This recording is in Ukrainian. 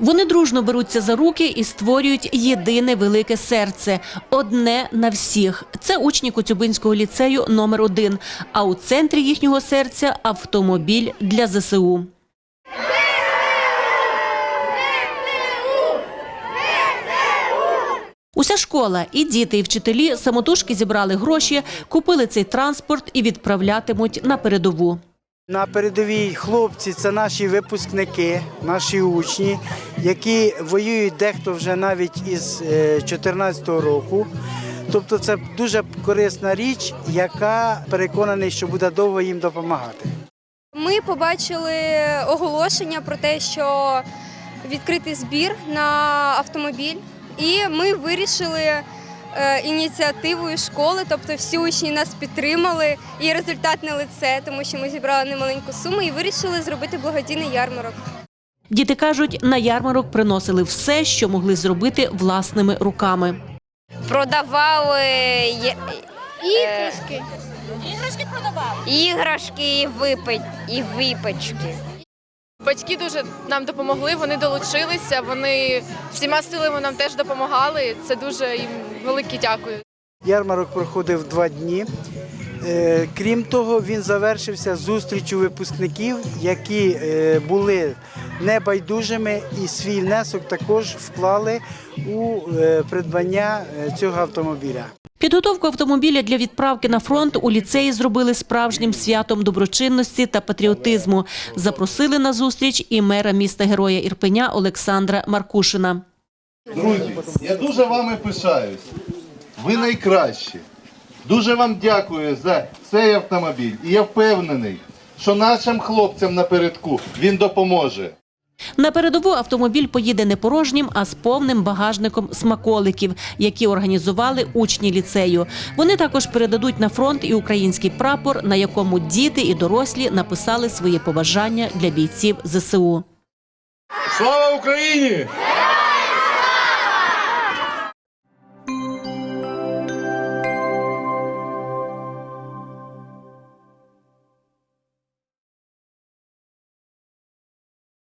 Вони дружно беруться за руки і створюють єдине велике серце одне на всіх. Це учні Коцюбинського ліцею номер 1 А у центрі їхнього серця автомобіль для ЗСУ. Уся школа, і діти, і вчителі самотужки зібрали гроші, купили цей транспорт і відправлятимуть на передову. На передовій хлопці це наші випускники, наші учні, які воюють дехто вже навіть із 2014 року. Тобто це дуже корисна річ, яка переконаний, що буде довго їм допомагати. Ми побачили оголошення про те, що відкритий збір на автомобіль, і ми вирішили е, ініціативою школи, тобто всі учні нас підтримали, і результатне лице, тому що ми зібрали немаленьку суму і вирішили зробити благодійний ярмарок. Діти кажуть, на ярмарок приносили все, що могли зробити власними руками. продавали є- Іграшки. іграшки і, випи... і випечки. Батьки дуже нам допомогли, вони долучилися, вони всіма силами нам теж допомагали. Це дуже їм велике дякую. Ярмарок проходив два дні. Е, Крім того, він завершився зустрічю випускників, які е, були небайдужими і свій внесок також вклали у е, придбання цього автомобіля. Підготовку автомобіля для відправки на фронт у ліцеї зробили справжнім святом доброчинності та патріотизму. Запросили на зустріч і мера міста Героя Ірпеня Олександра Маркушина. Друзі, я дуже вами пишаюсь. Ви найкращі. Дуже вам дякую за цей автомобіль. І я впевнений, що нашим хлопцям напередку він допоможе. На передову автомобіль поїде не порожнім, а з повним багажником смаколиків, які організували учні ліцею. Вони також передадуть на фронт і український прапор, на якому діти і дорослі написали свої побажання для бійців ЗСУ. Слава Україні!